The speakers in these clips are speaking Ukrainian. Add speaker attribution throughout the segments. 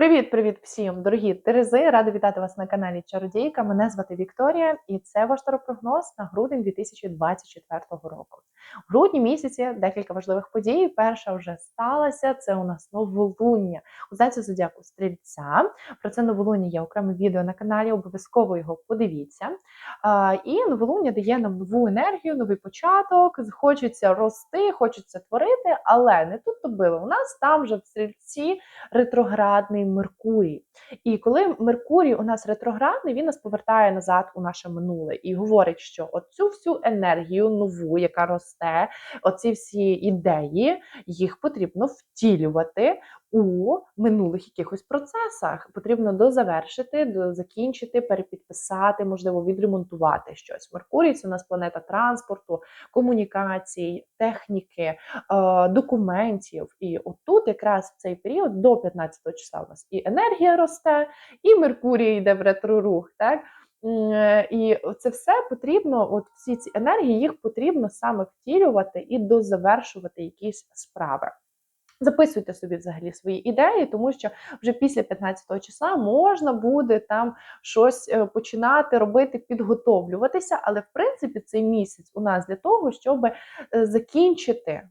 Speaker 1: Привіт-привіт всім, дорогі Терези! Рада вітати вас на каналі Чародійка. Мене звати Вікторія, і це ваш таропрогноз на грудень 2024 року. В грудні місяці декілька важливих подій. Перша вже сталася. Це у нас новолуння у знаці зодіаку стрільця. Про це новолуння є окреме відео на каналі. Обов'язково його подивіться. І новолуння дає нам нову енергію, новий початок. Хочеться рости, хочеться творити, але не тут то було. У нас там вже в стрільці ретроградний Меркурій. І коли Меркурій у нас ретроградний, він нас повертає назад у наше минуле і говорить, що оцю всю енергію нову, яка росте, оці всі ідеї, їх потрібно втілювати. У минулих якихось процесах потрібно дозавершити, дозакінчити, перепідписати, можливо, відремонтувати щось. Меркурій це у нас планета транспорту, комунікацій, техніки, е, документів. І отут, якраз в цей період, до 15 числа, у нас і енергія росте, і Меркурій йде в ретрорух. Так? Е, і це все потрібно, от всі ці енергії, їх потрібно саме втілювати і дозавершувати якісь справи. Записуйте собі взагалі свої ідеї, тому що вже після 15 числа можна буде там щось е, починати робити, підготовлюватися. Але в принципі цей місяць у нас для того, щоб е, закінчити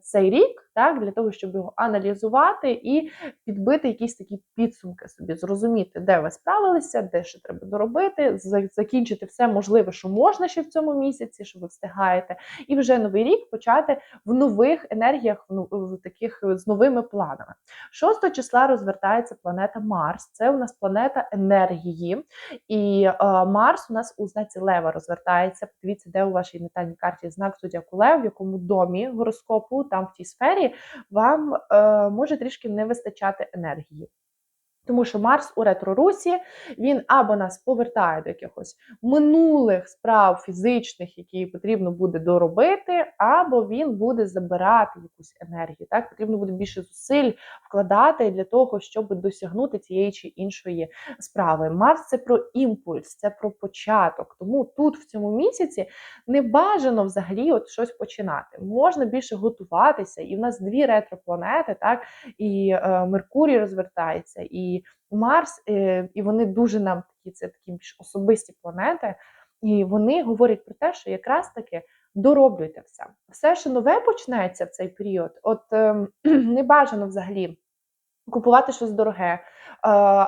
Speaker 1: цей рік, так, для того, щоб його аналізувати і підбити якісь такі підсумки собі, зрозуміти, де ви справилися, де що треба доробити, закінчити все можливе, що можна ще в цьому місяці, що ви встигаєте, і вже новий рік почати в нових енергіях, в таких з новими планами. 6 числа розвертається планета Марс. Це у нас планета енергії. І е, Марс у нас у знаці Лева розвертається. Подивіться, де у вашій натальній карті знак Зодіаку Лев, в якому домі гороскопу гороскопу, там в тій сфері, вам е, може трішки не вистачати енергії. Тому що Марс у ретрорусі він або нас повертає до якихось минулих справ фізичних, які потрібно буде доробити, або він буде забирати якусь енергію. Так потрібно буде більше зусиль вкладати для того, щоб досягнути цієї чи іншої справи. Марс це про імпульс, це про початок. Тому тут в цьому місяці не бажано взагалі от щось починати. Можна більше готуватися, і в нас дві ретропланети, так і е, Меркурій розвертається. і Марс, е, і вони дуже нам такі, це такі більш особисті планети, і вони говорять про те, що якраз таки дороблюйте все. Все, що нове почнеться в цей період, от ем, не бажано взагалі. Купувати щось дороге, е,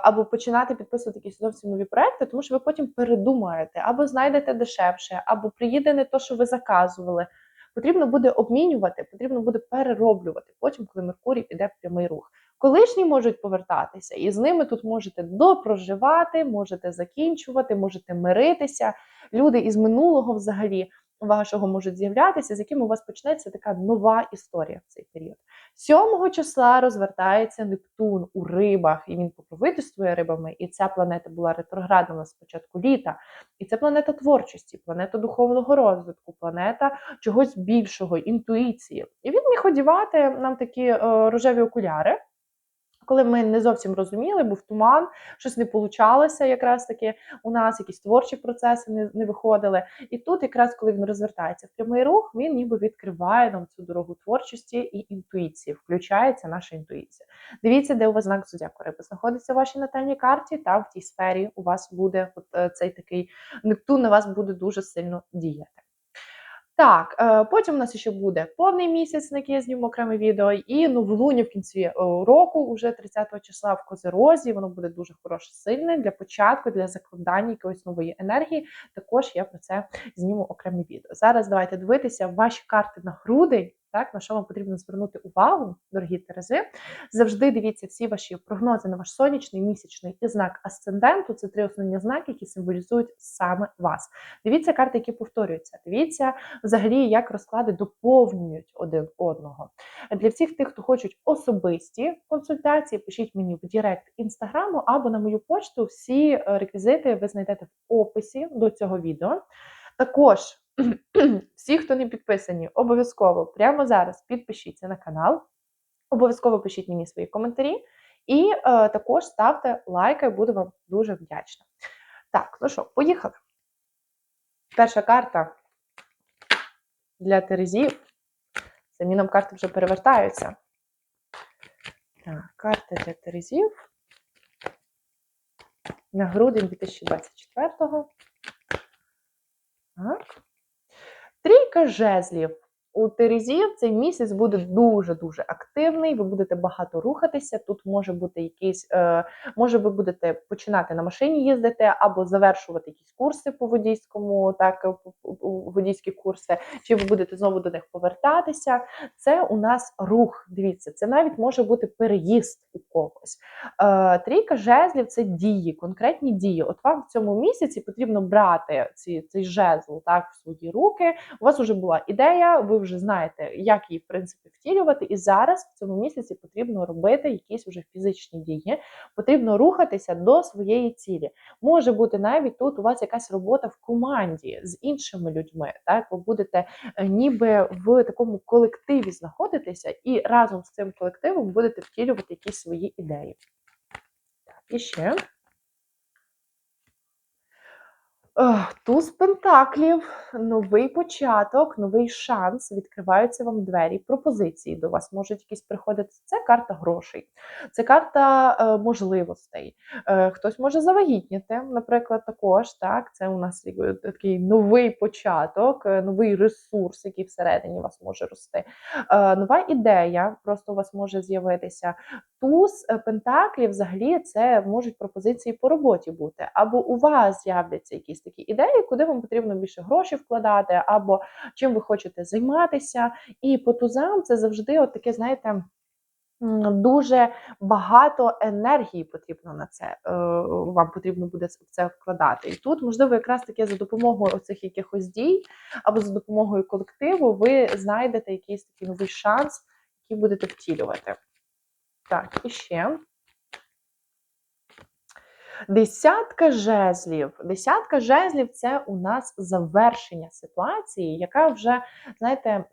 Speaker 1: або починати підписувати якісь зовсім нові проекти, тому що ви потім передумаєте, або знайдете дешевше, або приїде не то, що ви заказували. Потрібно буде обмінювати, потрібно буде перероблювати потім, коли Меркурій піде в прямий рух. Колишні можуть повертатися, і з ними тут можете допроживати, можете закінчувати, можете миритися. Люди із минулого взагалі вашого можуть з'являтися, з яким у вас почнеться така нова історія в цей період. 7 числа розвертається Нептун у рибах, і він покровительствує рибами. І ця планета була ретроградна з початку літа. І це планета творчості, планета духовного розвитку, планета чогось більшого, інтуїції. І він міг одівати нам такі е, рожеві окуляри. Коли ми не зовсім розуміли, був туман, щось не получалося, якраз таки у нас якісь творчі процеси не не виходили. І тут, якраз коли він розвертається в прямий рух, він ніби відкриває нам цю дорогу творчості і інтуїції, включається наша інтуїція. Дивіться, де у вас знак зодіаку риби знаходиться в вашій натальній карті, та в тій сфері у вас буде от е, цей такий Нептун на вас буде дуже сильно діяти. Так, е, потім у нас ще буде повний місяць, на який я зніму окреме відео, і новолуння в кінці е, року, уже 30 числа в Козерозі. Воно буде дуже хороше, сильне для початку, для закладання якоїсь нової енергії. Також я про це зніму окреме відео. Зараз давайте дивитися ваші карти на грудень так, на що вам потрібно звернути увагу, дорогі Терези. Завжди дивіться всі ваші прогнози на ваш сонячний, місячний і знак асценденту. Це три основні знаки, які символізують саме вас. Дивіться карти, які повторюються. Дивіться взагалі, як розклади доповнюють один одного. Для всіх тих, хто хочуть особисті консультації, пишіть мені в Директ інстаграму або на мою почту. Всі е, реквізити ви знайдете в описі до цього відео. Також. Всі, хто не підписані, обов'язково прямо зараз підпишіться на канал. Обов'язково пишіть мені свої коментарі. І е, також ставте лайки, буду вам дуже вдячна. Так, ну що, поїхали. Перша карта для Терезів. Самі нам карти вже перевертаються. Так, карта для Терезів. на грудень 2024-го. Так. Трійка жезлів. У Терезів цей місяць буде дуже-дуже активний, ви будете багато рухатися. Тут може бути якийсь, е, може ви будете починати на машині їздити або завершувати якісь курси по водійському, так, е, водійські курси, чи ви будете знову до них повертатися. Це у нас рух. Дивіться, це навіть може бути переїзд у когось. Е, Трійка жезлів це дії, конкретні дії. От вам в цьому місяці потрібно брати ці, цей жезл так, в свої руки. У вас вже була ідея, ви вже знаєте, як її в принципі втілювати. І зараз в цьому місяці потрібно робити якісь вже фізичні дії, потрібно рухатися до своєї цілі. Може бути навіть тут у вас якась робота в команді з іншими людьми. Так, ви будете е, ніби в такому колективі знаходитися, і разом з цим колективом будете втілювати якісь свої ідеї. Так, і ще. Туз Пентаклів, новий початок, новий шанс. Відкриваються вам двері, пропозиції до вас можуть якісь приходити. Це карта грошей, це карта е, можливостей. Е, хтось може завагітніти, наприклад, також. Так, це у нас такий новий початок, е, новий ресурс, який всередині вас може рости. Е, нова ідея просто у вас може з'явитися. Туз е, Пентаклів, взагалі, це можуть пропозиції по роботі бути, або у вас з'являться якісь такі ідеї, куди вам потрібно більше грошей вкладати, або чим ви хочете займатися. І по тузам це завжди от таке, знаєте. Дуже багато енергії потрібно на це. е, Вам потрібно буде це вкладати. І тут, можливо, якраз таки за допомогою оцих якихось дій або за допомогою колективу ви знайдете якийсь такий новий шанс, який будете втілювати. Так, і ще. Десятка жезлів. Десятка жезлів це у нас завершення ситуації, яка вже, знаєте,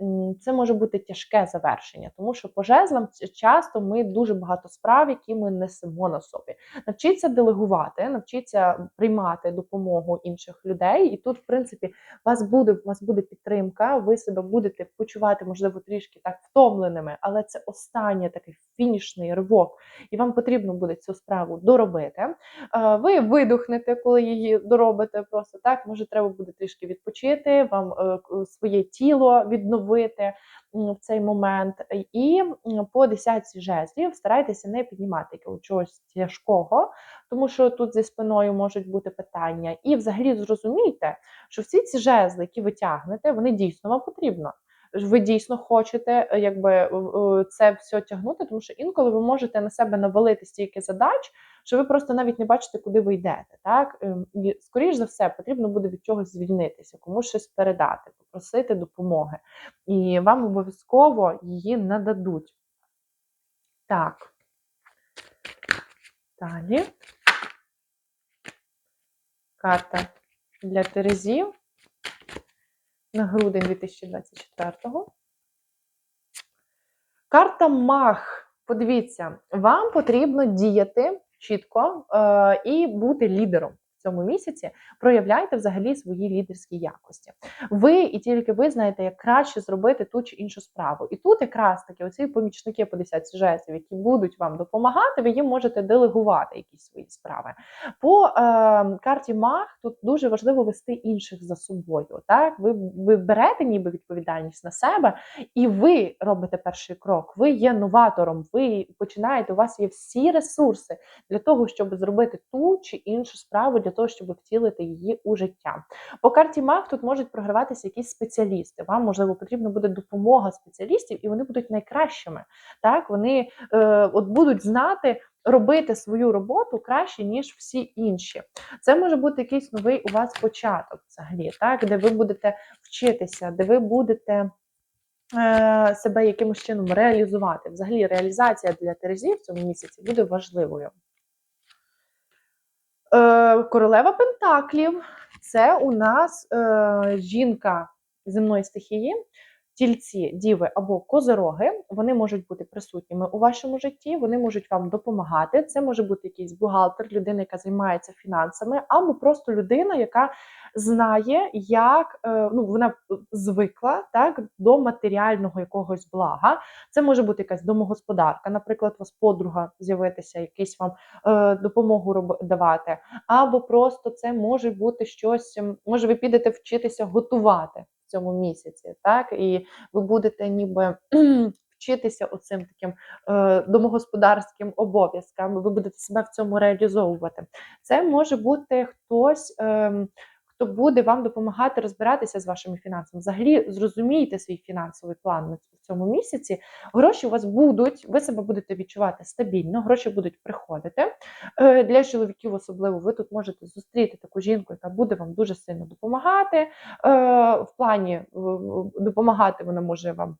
Speaker 1: це може бути тяжке завершення, тому що по жезлам часто ми дуже багато справ, які ми несемо на собі. Навчіться делегувати, навчіться приймати допомогу інших людей. І тут, в принципі, вас буде, у вас буде підтримка, ви себе будете почувати, можливо, трішки так втомленими, але це останній такий фінішний ривок, і вам потрібно буде цю справу доробити. Е, Ви видохнете, коли її доробите. Просто так. Може, треба буде трішки відпочити, вам е, своє тіло відновити в цей момент. І по десятці жезлів старайтеся не піднімати чогось тяжкого, тому що тут зі спиною можуть бути питання. І взагалі зрозумійте, що всі ці жезли, які ви тягнете, вони дійсно вам потрібно. Ви дійсно хочете е, якби це все тягнути, тому що інколи ви можете на себе навалити стільки задач, що ви просто навіть не бачите, куди ви йдете. Так Ем, і скоріш за все потрібно буде від чогось звільнитися, комусь щось передати, попросити допомоги, і вам обов'язково її нададуть. Так. Далі. Карта для Терезів на грудень 2024-го. Карта Мах. Подивіться, вам потрібно діяти чітко е, і бути лідером цьому місяці. Проявляйте взагалі свої лідерські якості. Ви і тільки ви знаєте, як краще зробити ту чи іншу справу. І тут якраз таки оці помічники по 10 жезлів, які будуть вам допомагати, ви їм можете делегувати якісь свої справи. По е, карті Мах тут дуже важливо вести інших за собою. Так, ви, ви берете ніби відповідальність на себе, і ви робите перший крок. Ви є новатором, ви починаєте, у вас є всі ресурси для того, щоб зробити ту чи іншу справу, для того, щоб втілити її у життя. По карті Маг тут можуть програватися якісь спеціалісти. Вам можливо потрібна буде допомога спеціалістів, і вони будуть найкращими. Так, вони е, от будуть знати. Робити свою роботу краще, ніж всі інші. Це може бути якийсь новий у вас початок, взагалі, так, де ви будете вчитися, де ви будете е, себе якимось чином реалізувати. Взагалі, реалізація для Терезів в цьому місяці буде важливою. Е, королева Пентаклів. Це у нас е, жінка земної стихії, тільці, діви або козороги, вони можуть бути присутніми у вашому житті, вони можуть вам допомагати. Це може бути якийсь бухгалтер, людина, яка займається фінансами, або просто людина, яка знає, як е, ну вона звикла так до матеріального якогось блага. Це може бути якась домогосподарка, наприклад, вас подруга з'явитися, якийсь вам е, допомогу давати, або просто це може бути щось. Може, ви підете вчитися готувати цьому місяці, так і ви будете ніби. Вчитися оцим таким е, домогосподарським обов'язкам, ви будете себе в цьому реалізовувати. Це може бути хтось, хто буде вам допомагати розбиратися з вашими фінансами. Взагалі зрозумійте свій фінансовий план в цьому місяці. Гроші у вас будуть, ви себе будете відчувати стабільно, гроші будуть приходити. Е, Для чоловіків, особливо, ви тут можете зустріти таку жінку, яка буде вам дуже сильно допомагати. Е, В плані допомагати вона може вам.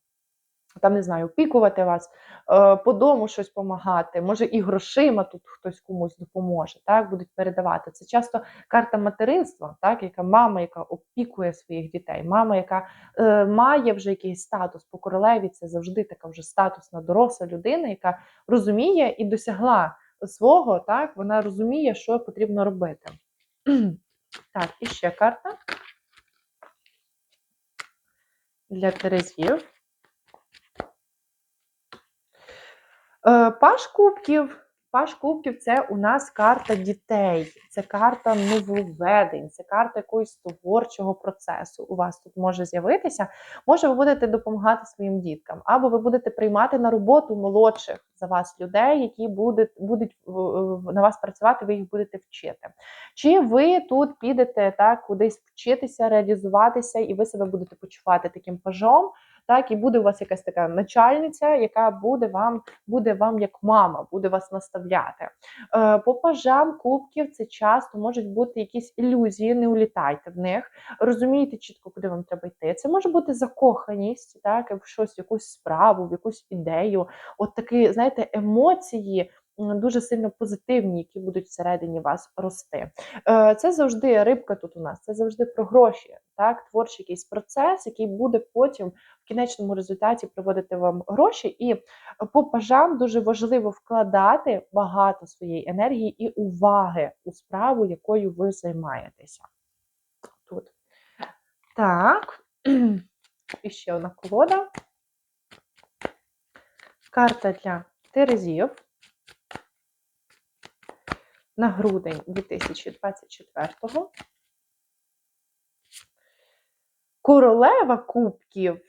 Speaker 1: Там не знаю, опікувати вас, е, по дому щось допомагати, може і грошима тут хтось комусь допоможе, так будуть передавати. Це часто карта материнства, так, яка мама, яка опікує своїх дітей, мама, яка е, має вже якийсь статус по королеві, це завжди така вже статусна доросла людина, яка розуміє і досягла свого, так, вона розуміє, що потрібно робити. Так, і ще карта для Терезів. Паш кубків. Паш кубків це у нас карта дітей, це карта нововведень, це карта якогось творчого процесу. У вас тут може з'явитися. Може, ви будете допомагати своїм діткам, або ви будете приймати на роботу молодших за вас людей, які будуть, будуть на вас працювати, ви їх будете вчити. Чи ви тут підете так кудись вчитися, реалізуватися, і ви себе будете почувати таким пажом? Так, і буде у вас якась така начальниця, яка буде вам буде вам як мама, буде вас наставляти. Е, По пажам кубків це часто можуть бути якісь ілюзії, не улітайте в них. Розумієте чітко, куди вам треба йти. Це може бути закоханість, так, в щось, якусь справу, в якусь ідею. От такі, знаєте, емоції. Дуже сильно позитивні, які будуть всередині вас рости. Е, Це завжди рибка тут у нас, це завжди про гроші, так, творчий якийсь процес, який буде потім в кінечному результаті приводити вам гроші. І по пажам дуже важливо вкладати багато своєї енергії і уваги у справу, якою ви займаєтеся. Тут. Так. І ще одна колода. Карта для Терезів на грудень 2024-го. Королева кубків.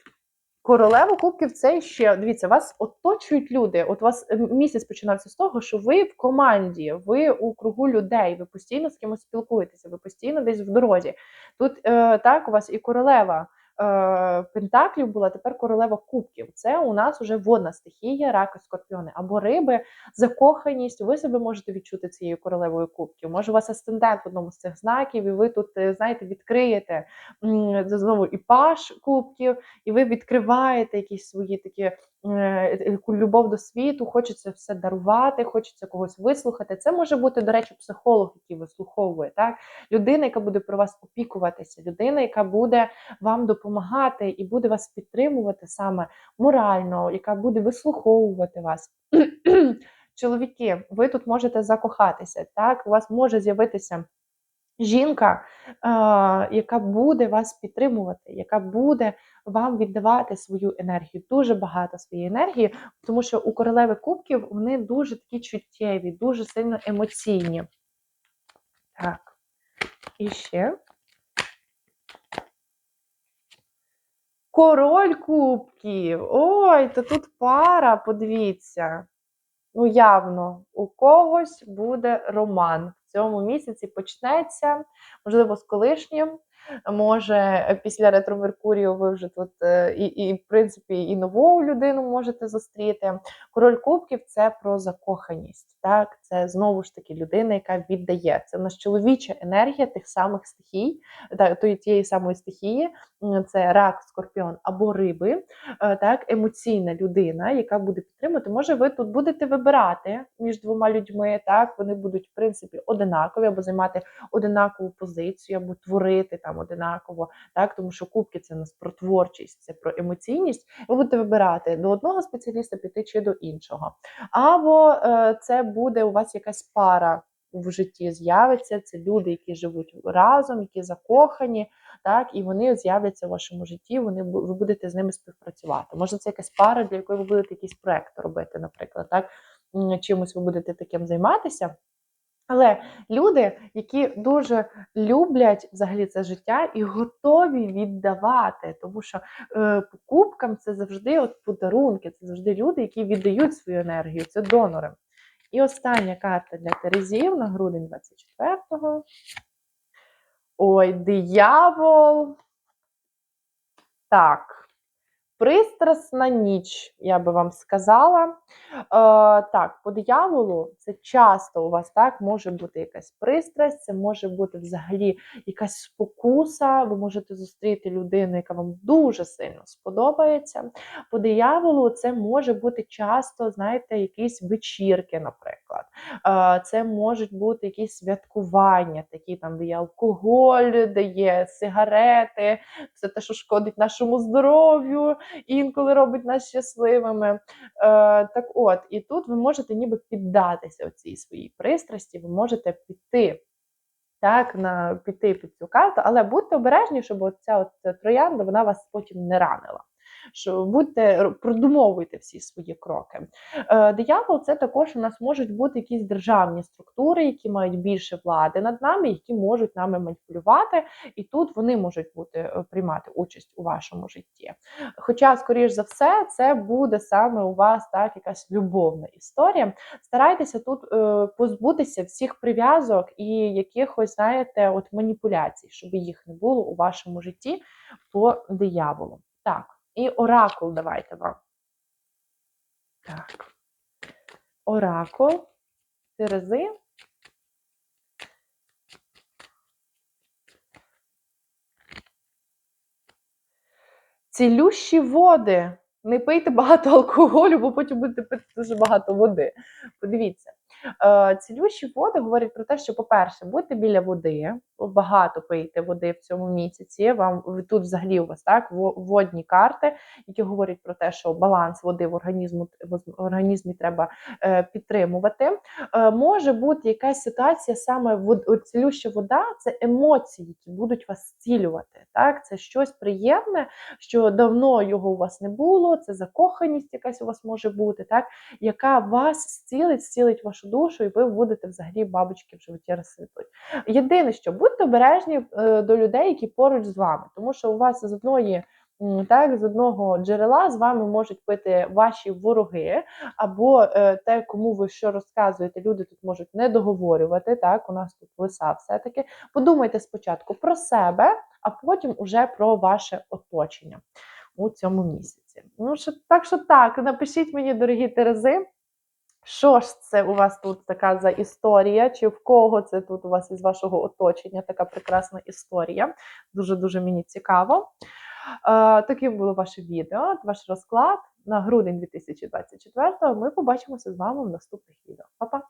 Speaker 1: Королева кубків це ще дивіться, вас оточують люди. От вас е, місяць починався з того, що ви в команді, ви у кругу людей, ви постійно з кимось спілкуєтеся, ви постійно десь в дорозі. Тут е, так у вас і королева пентаклів була, тепер королева кубків. Це у нас уже водна стихія, раки, скорпіони або риби, закоханість. Ви себе можете відчути цією королевою кубків. Може, у вас асцендент в одному з цих знаків, і ви тут, е, знаєте, відкриєте знову і паш кубків, і ви відкриваєте якісь свої такі е, любов до світу, хочеться все дарувати, хочеться когось вислухати. Це може бути, до речі, психолог, який вислуховує, так? людина, яка буде про вас опікуватися, людина, яка буде вам допомагати і буде вас підтримувати саме морально, яка буде вислуховувати вас. Чоловіки, ви тут можете закохатися, так? У вас може з'явитися жінка, е, яка буде вас підтримувати, яка буде вам віддавати свою енергію, дуже багато своєї енергії, тому що у королеви кубків вони дуже такі чуттєві, дуже сильно емоційні. Так, і ще. Король кубків. Ой, то тут пара, подивіться. Ну, явно, у когось буде роман. Цьому місяці почнеться, можливо, з колишнім. Може, після ретро Меркурію ви вже тут е, і, і, в принципі, і нову людину можете зустріти. Король Кубків це про закоханість. Так, це знову ж таки людина, яка віддає. Це в нас чоловіча енергія тих самих стихій, тої тієї самої стихії, це рак, скорпіон або риби, е, так, емоційна людина, яка буде підтримувати, може ви тут будете вибирати між двома людьми, так, вони будуть, в принципі, одинакові, або займати одинакову позицію, або творити там одинаково, так, тому що кубки це у про творчість, це про емоційність. Ви будете вибирати до одного спеціаліста піти чи до іншого. Або е, це буде у вас якась пара в житті з'явиться. Це люди, які живуть разом, які закохані, так, і вони з'являться в вашому житті. Вони ви будете з ними співпрацювати. Може, це якась пара, для якої ви будете якийсь проект робити, наприклад, так чимось ви будете таким займатися. Але люди, які дуже люблять взагалі це життя і готові віддавати, тому що е, по кубкам це завжди от подарунки, це завжди люди, які віддають свою енергію, це донори. І остання карта для Терезів на грудень 24-го. Ой, диявол. Так. Пристрасна ніч, я би вам сказала. Е, так, по дияволу це часто у вас так може бути якась пристрасть, це може бути взагалі якась спокуса. Ви можете зустріти людину, яка вам дуже сильно сподобається. По дияволу це може бути часто, знаєте, якісь вечірки, наприклад. Е, це можуть бути якісь святкування, такі там, де є алкоголь, де є сигарети, все те, що шкодить нашому здоров'ю, інколи робить нас щасливими. Е, так от, і тут ви можете ніби піддатися цій своїй пристрасті, ви можете піти. Так, на піти під цю карту, але будьте обережні, щоб оця ця от троянда вона вас потім не ранила. Що будьте продумовуйте всі свої кроки. Е, диявол це також у нас можуть бути якісь державні структури, які мають більше влади над нами, які можуть нами маніпулювати, і тут вони можуть бути е, приймати участь у вашому житті. Хоча, скоріш за все, це буде саме у вас так якась любовна історія. Старайтеся тут е, позбутися всіх прив'язок і якихось, знаєте, от маніпуляцій, щоб їх не було у вашому житті по дияволу. Так, і оракул давайте вам. Так. Оракул. Терези. Цілющі води. Не пийте багато алкоголю, бо потім будете пити дуже багато води. Подивіться. Е, Цілющі води говорять про те, що, по-перше, будьте біля води, багато пийте води в цьому місяці. Вам тут взагалі у вас так во- водні карти, які говорять про те, що баланс води в організму в організмі треба е, підтримувати. Е, може бути якась ситуація, саме вод, цілюща вода це емоції, які будуть вас зцілювати. Так, це щось приємне, що давно його у вас не було. Це закоханість, якась у вас може бути, так, яка вас зцілить, зцілить вашу душу, і ви будете взагалі бабочки в животі розсвітуть. Єдине, що будьте обережні е, до людей, які поруч з вами, тому що у вас з одної. Так, з одного джерела з вами можуть пити ваші вороги, або е, те, кому ви що розказуєте, люди тут можуть не договорювати. Так, у нас тут лиса все-таки. Подумайте спочатку про себе, а потім уже про ваше оточення у цьому місяці. Ну, що, так що так, напишіть мені, дорогі Терези, що ж це у вас тут така за історія, чи в кого це тут у вас із вашого оточення така прекрасна історія. Дуже-дуже мені цікаво. Таким було ваше відео, ваш розклад на грудень 2024. Ми побачимося з вами в наступних відео. Па-па!